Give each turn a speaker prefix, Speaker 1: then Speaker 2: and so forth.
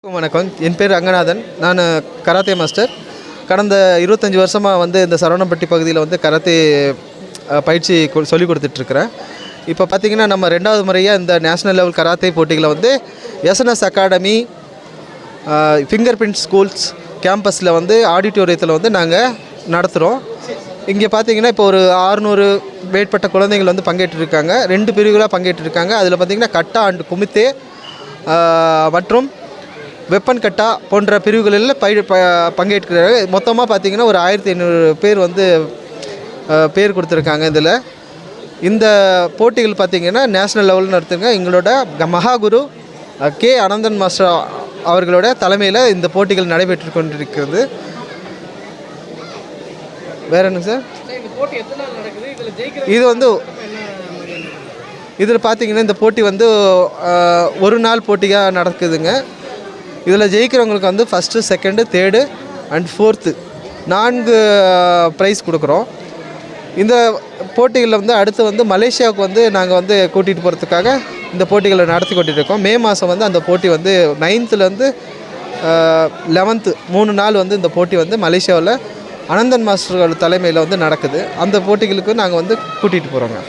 Speaker 1: வணக்கம். என் பேர் ரங்கநாதன். நான் கராத்தே மாஸ்டர். கடந்த இருபத்தஞ்சி வருஷமாக வந்து இந்த சரவணம்பட்டி பகுதியில் வந்து கராத்தே பயிற்சி கொ- சொல்லிக் கொடுத்துட்ருக்குறேன். இப்போ பார்த்தீங்கன்னா நம்ம ரெண்டாவது முறையாக இந்த நேஷ்னல் லெவல் கராத்தே போட்டிகளை வந்து SNS academy finger print schools கேம்பஸில் வந்து ஆடிட்டோரியத்தில் வந்து நாங்கள் நடத்துகிறோம் இங்கே பார்த்தீங்கன்னா இப்போ ஒரு ஆறுநூறு மேற்பட்ட குழந்தைகள் வந்து பங்கேற்றிருக்காங்க. ரெண்டு பிரிவுகளாக பங்கேற்றிருக்காங்க. அதில் பார்த்திங்கன்னா கட்டா அண்ட் குமித்தே மற்றும் வெப்பன் கட்டா போன்ற பிரிவுகளில் பயிர் ப பங்கேற்கிறார்கள். மொத்தமாக பார்த்தீங்கன்னா ஒரு ஆயிரத்தி ஐநூறு பேர் வந்து பேர் கொடுத்துருக்காங்க இதில். இந்த போட்டிகள் பார்த்திங்கன்னா நேஷ்னல் லெவலில் நடத்துங்க எங்களோட க- மகாகுரு கே. அனந்தன் மாஸ்டர் அவர்களோட தலைமையில் இந்த போட்டிகள் நடைபெற்று கொண்டிருக்கிறது. வேற என்ன சார்? இது வந்து இதில் பார்த்தீங்கன்னா இந்த போட்டி வந்து ஒரு நாள் போட்டியாக நடக்குதுங்க. இதில் ஜெயிக்கிறவங்களுக்கு வந்து first second third and fourth நான்கு uh, ப்ரைஸ் கொடுக்குறோம். இந்த போட்டிகளில் வந்து அடுத்து வந்து மலேசியாவுக்கு வந்து நாங்கள் வந்து கூட்டிகிட்டு போகிறதுக்காக இந்த போட்டிகளை நடத்தி கொண்டிட்டு இருக்கோம் மே மாதம் வந்து அந்த போட்டி வந்து நைன்த்துலேருந்து லெவன்த்து uh, மூணு நாள் வந்து இந்த போட்டி வந்து மலேசியாவில் அனந்தன் மாஸ்டர்கள் தலைமையில் வந்து நடக்குது. அந்த போட்டிகளுக்கு நாங்கள் வந்து கூட்டிகிட்டு போகிறோங்க